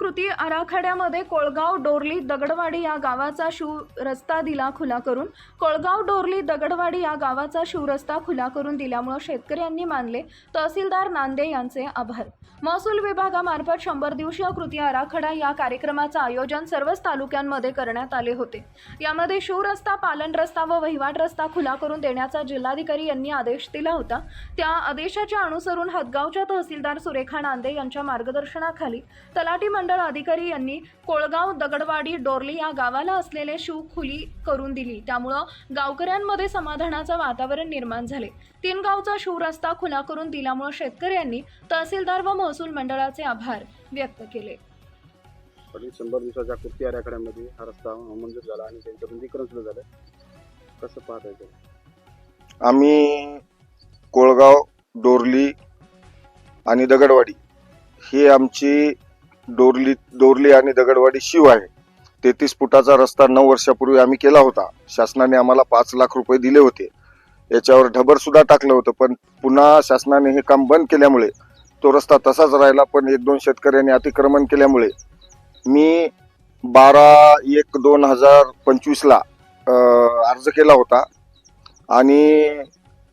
कृती आराखड्यामध्ये कोळगाव डोरली दगडवाडी या गावाचा शिव रस्ता दिला खुला करून कोळगाव डोरली दगडवाडी या गावाचा शिव रस्ता खुला करून दिल्यामुळं शेतकऱ्यांनी मानले तहसीलदार नांदे यांचे आभार. महसूल विभागामार्फत शंभर दिवसीय कृती आराखडा या कार्यक्रमाचं आयोजन सर्वच तालुक्यांमध्ये करण्यात आले होते. यामध्ये शिव रस्ता पालन रस्ता व वहिवाट रस्ता खुला करून देण्याचा जिल्हाधिकारी यांनी आदेश दिला होता. त्या आदेशाच्या अनुसरून हदगावच्या तहसीलदार सुरेखा नांदे यांच्या मार्गदर्शनाखाली तलाठी मंडळ अधिकारी यांनी कोळगाव दगडवाडी डोरली या गावाला असलेले शिव खुली करून दिली. त्यामुळं गावकऱ्यांमध्ये समाधानाचं वातावरण निर्माण झाले. तीन गावचा शिव रस्ता खुला करून दिल्यामुळं शेतकऱ्यांनी तहसीलदार व महसूल मंडळाचे आभार व्यक्त केले. पण शंभर दिवसाच्या कृती आराखड्यामध्ये हा रस्ता मंजूर झाला आणि त्यांचं रुंदीकरण सुरू झालं. कसं पाहता येतं आम्ही कोळगाव डोरली आणि दगडवाडी ही आमची डोरली डोरली आणि दगडवाडी शिव आहे. तेहतीस फुटाचा रस्ता नऊ वर्षापूर्वी आम्ही केला होता. शासनाने आम्हाला पाच लाख रुपये दिले होते. याच्यावर ढबर सुद्धा टाकलं होतं पण पुन्हा शासनाने हे काम बंद केल्यामुळे तो रस्ता तसाच राहिला पण एक दोन शेतकऱ्यांनी अतिक्रमण केल्यामुळे. मी बारा एक दोन हजार पंचवीसला अर्ज केला होता आणि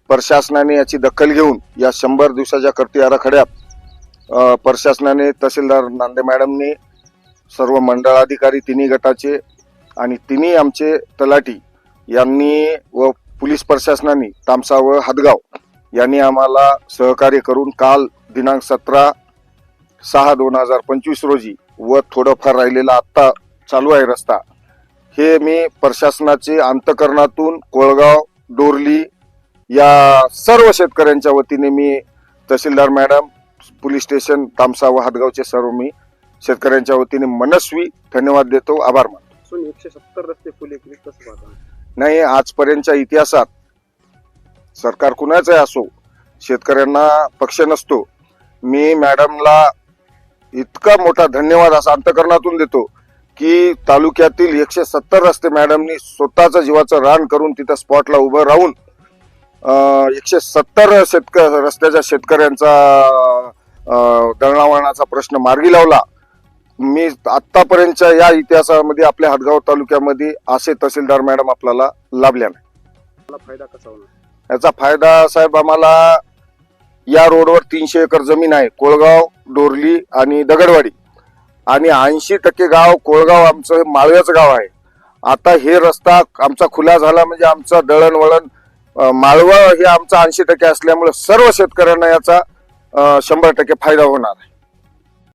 प्रशासनाने याची दखल घेऊन या शंभर दिवसाच्या कर्ती आराखड्यात प्रशासनाने तहसीलदार नांदे मॅडमने सर्व मंडळाधिकारी तिन्ही गटाचे आणि तिन्ही आमचे तलाठी यांनी व पोलीस प्रशासनाने तामसा व हदगाव यांनी आम्हाला सहकार्य करून काल दिनांक सतरा सहा दोन हजार पंचवीस रोजी व थोडंफार राहिलेला आत्ता चालू आहे रस्ता हे मी प्रशासनाचे अंतकरणातून कोळगाव डोरली या सर्व शेतकऱ्यांच्या वतीने मी तहसीलदार मॅडम पोलीस स्टेशन तामसा व हातगावचे सर्व मी शेतकऱ्यांच्या वतीने मनस्वी धन्यवाद देतो आभार मानतो. असून एकशे सत्तर रस्ते फुले कसं नाही आजपर्यंतच्या इतिहासात सरकार कुणाचंही असो शेतकऱ्यांना पक्ष नसतो. मी मॅडमला इतका मोठा धन्यवाद असा अंतकरणातून देतो की तालुक्यातील एकशे सत्तर रस्ते मॅडमनी स्वतःचं जीवाचं रान करून तिथं स्पॉटला उभं राहून एकशे सत्तर शेतक रस्त्याच्या शेतकऱ्यांचा दळणवळणाचा प्रश्न मार्गी लावला. मी आतापर्यंतच्या या इतिहासामध्ये आपल्या हातगाव तालुक्यामध्ये असे तहसीलदार मॅडम आपल्याला लाभल्या नाही. फायदा कसा होणार? याचा फायदा साहेब आम्हाला या रोडवर तीनशे एकर जमीन आहे. कोळगाव डोरली आणि दगडवाडी. आणि ऐंशी टक्के गाव कोळगाव आमचं माळव्याचं गाव आहे. आता हे रस्ता आमचा खुला झाला म्हणजे आमचं दळणवळण माळवं हे आमचं ऐंशी टक्के असल्यामुळे सर्व शेतकऱ्यांना याचा शंभर टक्के फायदा होणार आहे.